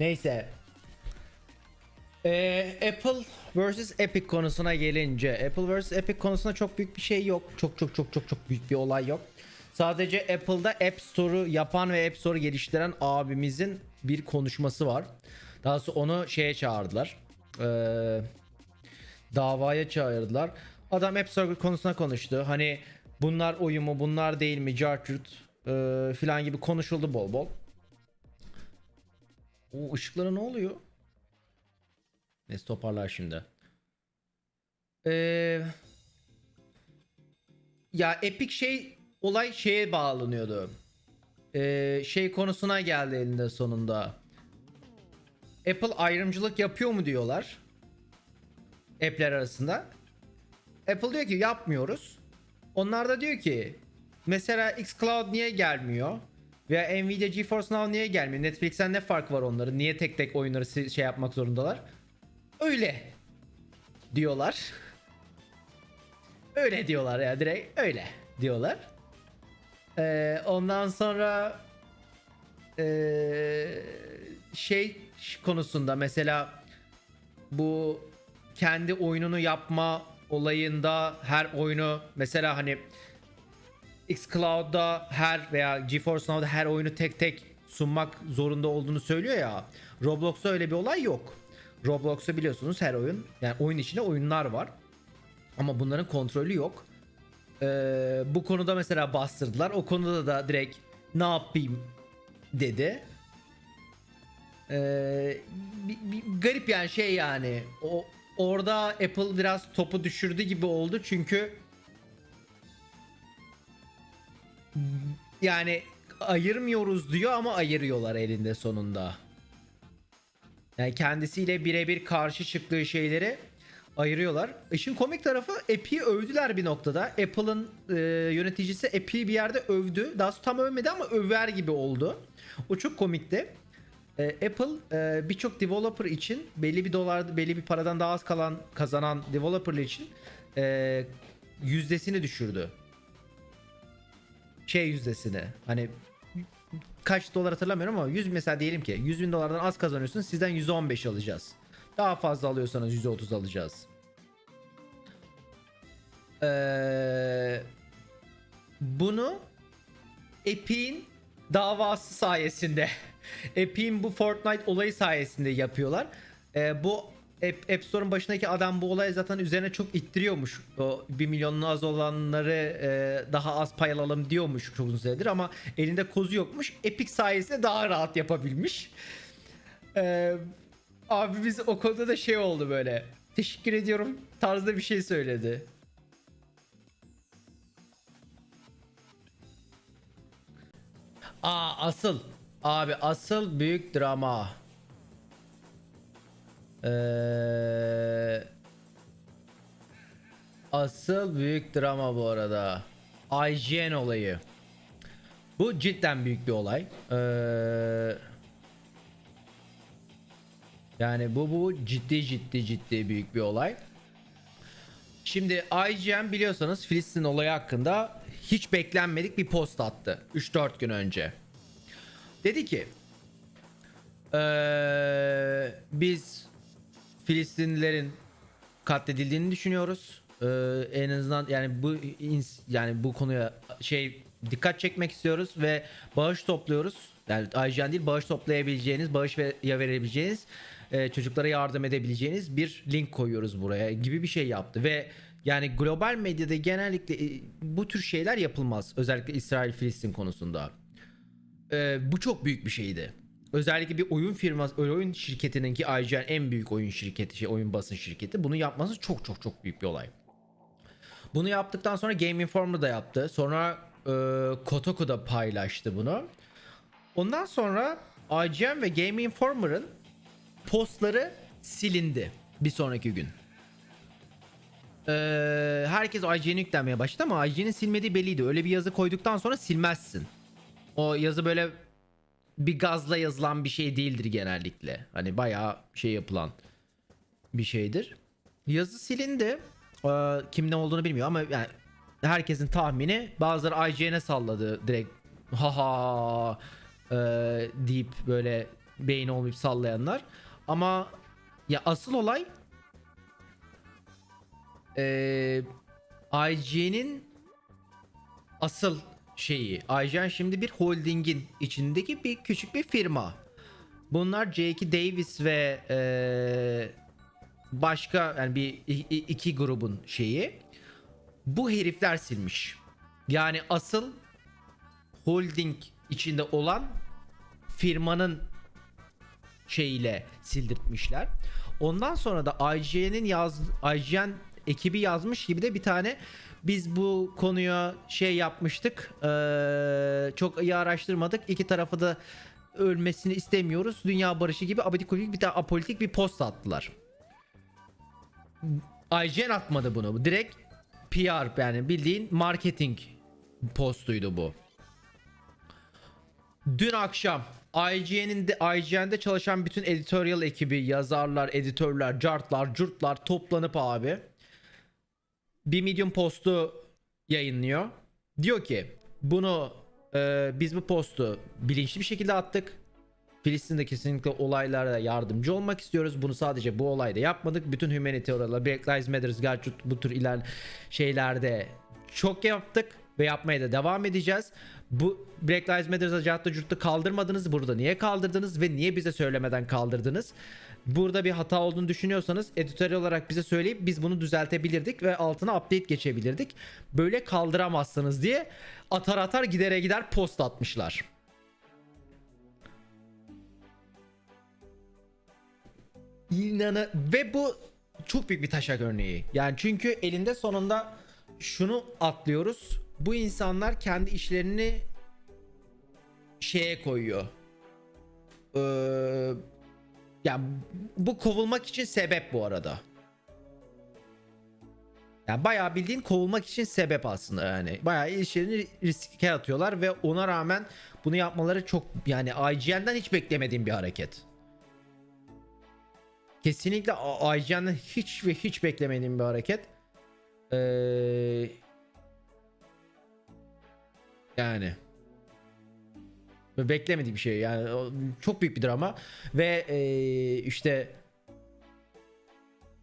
Neyse. Ee, Apple vs Epic konusuna gelince Apple vs Epic konusunda çok büyük bir şey yok. Çok çok çok çok çok büyük bir olay yok. Sadece Apple'da App Store'u yapan ve App Store'u geliştiren abimizin bir konuşması var. Daha sonra onu şeye çağırdılar. Ee, davaya çağırdılar. Adam App Store konusuna konuştu. Hani bunlar oyun mu bunlar değil mi cartürt e, filan gibi konuşuldu bol bol. O ışıklara ne oluyor? Neyse toparlar şimdi. Ee, ya Epic şey olay şeye bağlanıyordu. Ee, şey konusuna geldi elinde sonunda. Apple ayrımcılık yapıyor mu diyorlar. App'ler arasında. Apple diyor ki yapmıyoruz. Onlar da diyor ki mesela xCloud niye gelmiyor? Veya Nvidia GeForce Now niye gelmiyor? Netflix'ten ne fark var onların? Niye tek tek oyunları şey yapmak zorundalar? Öyle diyorlar. Öyle diyorlar ya direkt öyle diyorlar. Ee, ondan sonra ee, şey konusunda mesela bu kendi oyununu yapma olayında her oyunu mesela hani xCloud'da her veya GeForce Now'da her oyunu tek tek sunmak zorunda olduğunu söylüyor ya. Roblox'ta öyle bir olay yok. Roblox'ta biliyorsunuz her oyun yani oyun içinde oyunlar var. Ama bunların kontrolü yok. Ee, bu konuda mesela bastırdılar. O konuda da direkt ne yapayım dedi. Ee, bir- bir garip yani şey yani o orada Apple biraz topu düşürdü gibi oldu çünkü yani ayırmıyoruz diyor ama ayırıyorlar elinde sonunda. Yani kendisiyle birebir karşı çıktığı şeyleri ayırıyorlar. İşin komik tarafı Epic'i övdüler bir noktada. Apple'ın e, yöneticisi Epic'i bir yerde övdü. Daha sonra tam övmedi ama över gibi oldu. O çok komikti. E, Apple e, birçok developer için belli bir dolar belli bir paradan daha az kalan kazanan developerlar için e, yüzdesini düşürdü. Şey yüzdesini. Hani kaç dolar hatırlamıyorum ama 100 mesela diyelim ki 100 bin dolardan az kazanıyorsun sizden 115 alacağız. Daha fazla alıyorsanız 130 alacağız. Ee, bunu Epic'in davası sayesinde Epic'in bu Fortnite olayı sayesinde yapıyorlar. Ee, bu App, App Store'un başındaki adam bu olay zaten üzerine çok ittiriyormuş. O 1 milyonun az olanları e, daha az pay alalım diyormuş çok uzun süredir ama elinde kozu yokmuş. Epic sayesinde daha rahat yapabilmiş. Ee, abimiz o konuda da şey oldu böyle. Teşekkür ediyorum tarzda bir şey söyledi. Aa asıl abi asıl büyük drama. Ee, asıl büyük drama bu arada. IGN olayı. Bu cidden büyük bir olay. Ee, yani bu bu ciddi ciddi ciddi büyük bir olay. Şimdi IGN biliyorsanız Filistin olayı hakkında hiç beklenmedik bir post attı 3-4 gün önce. Dedi ki eee, biz Filistinlilerin katledildiğini düşünüyoruz. Eee, en azından yani bu yani bu konuya şey dikkat çekmek istiyoruz ve bağış topluyoruz. Yani IGN değil bağış toplayabileceğiniz, bağış ve ya verebileceğiniz, eee, çocuklara yardım edebileceğiniz bir link koyuyoruz buraya gibi bir şey yaptı ve yani global medyada genellikle e, bu tür şeyler yapılmaz. Özellikle İsrail-Filistin konusunda. Ee, bu çok büyük bir şeydi. Özellikle bir oyun firması, oyun şirketinin ki IGN en büyük oyun şirketi, şey, oyun basın şirketi. Bunu yapması çok çok çok büyük bir olay. Bunu yaptıktan sonra Game Informer da yaptı. Sonra e, Kotaku da paylaştı bunu. Ondan sonra IGN ve Game Informer'ın postları silindi bir sonraki gün. Ee, herkes IGN'e yüklenmeye başladı ama IGN'in silmediği belliydi. Öyle bir yazı koyduktan sonra silmezsin. O yazı böyle bir gazla yazılan bir şey değildir genellikle. Hani bayağı şey yapılan bir şeydir. Yazı silindi. Ee, kim ne olduğunu bilmiyor ama yani herkesin tahmini bazıları IGN'e salladı direkt haha e, deyip böyle beyni olmayıp sallayanlar. Ama ya asıl olay eee IGN'in asıl şeyi. IGN şimdi bir holdingin içindeki bir küçük bir firma. Bunlar J.K. Davis ve eee, başka yani bir iki grubun şeyi. Bu herifler silmiş. Yani asıl holding içinde olan firmanın şeyiyle sildirtmişler. Ondan sonra da IGN'in yaz IGN ekibi yazmış gibi de bir tane biz bu konuya şey yapmıştık. eee, çok iyi araştırmadık. İki tarafı da ölmesini istemiyoruz. Dünya barışı gibi gubidik bir tane apolitik bir post attılar. IGN atmadı bunu. Bu Direkt PR yani bildiğin marketing postuydu bu. Dün akşam IGN'in de IGN'de çalışan bütün editorial ekibi, yazarlar, editörler, cartlar, curtlar toplanıp abi bir Medium postu yayınlıyor. Diyor ki bunu e, biz bu postu bilinçli bir şekilde attık. Filistin'de kesinlikle olaylara yardımcı olmak istiyoruz. Bunu sadece bu olayda yapmadık. Bütün humanity oralar, Black Lives Matter, gerçi bu tür iler şeylerde çok yaptık ve yapmaya da devam edeceğiz. Bu Black Lives Matter'ı cartta curtta kaldırmadınız. Burada niye kaldırdınız ve niye bize söylemeden kaldırdınız? Burada bir hata olduğunu düşünüyorsanız editör olarak bize söyleyip biz bunu düzeltebilirdik ve altına update geçebilirdik. Böyle kaldıramazsınız diye atar atar gidere gider post atmışlar. İnanı ve bu çok büyük bir taşak örneği. Yani çünkü elinde sonunda şunu atlıyoruz. Bu insanlar kendi işlerini şeye koyuyor. Ee, yani bu kovulmak için sebep bu arada. Yani bayağı bildiğin kovulmak için sebep aslında yani. Bayağı işlerini riske atıyorlar ve ona rağmen bunu yapmaları çok yani IGN'den hiç beklemediğim bir hareket. Kesinlikle IGN'den hiç ve hiç beklemediğim bir hareket. Ee, yani Ve beklemediğim şey yani çok büyük bir drama ve ee, işte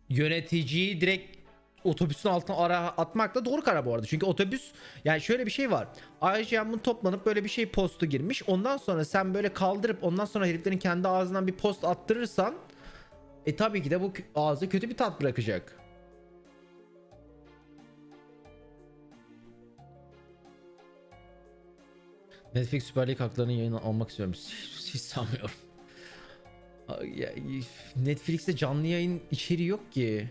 yöneticiyi direkt otobüsün altına ara atmak da doğru karar bu arada. Çünkü otobüs yani şöyle bir şey var. Bunu toplanıp böyle bir şey postu girmiş. Ondan sonra sen böyle kaldırıp ondan sonra heriflerin kendi ağzından bir post attırırsan e tabii ki de bu ağzı kötü bir tat bırakacak. Netflix Süper Lig haklarının yayını almak istiyorum. Hiç, hiç sanmıyorum. Netflix'te canlı yayın içeriği yok ki.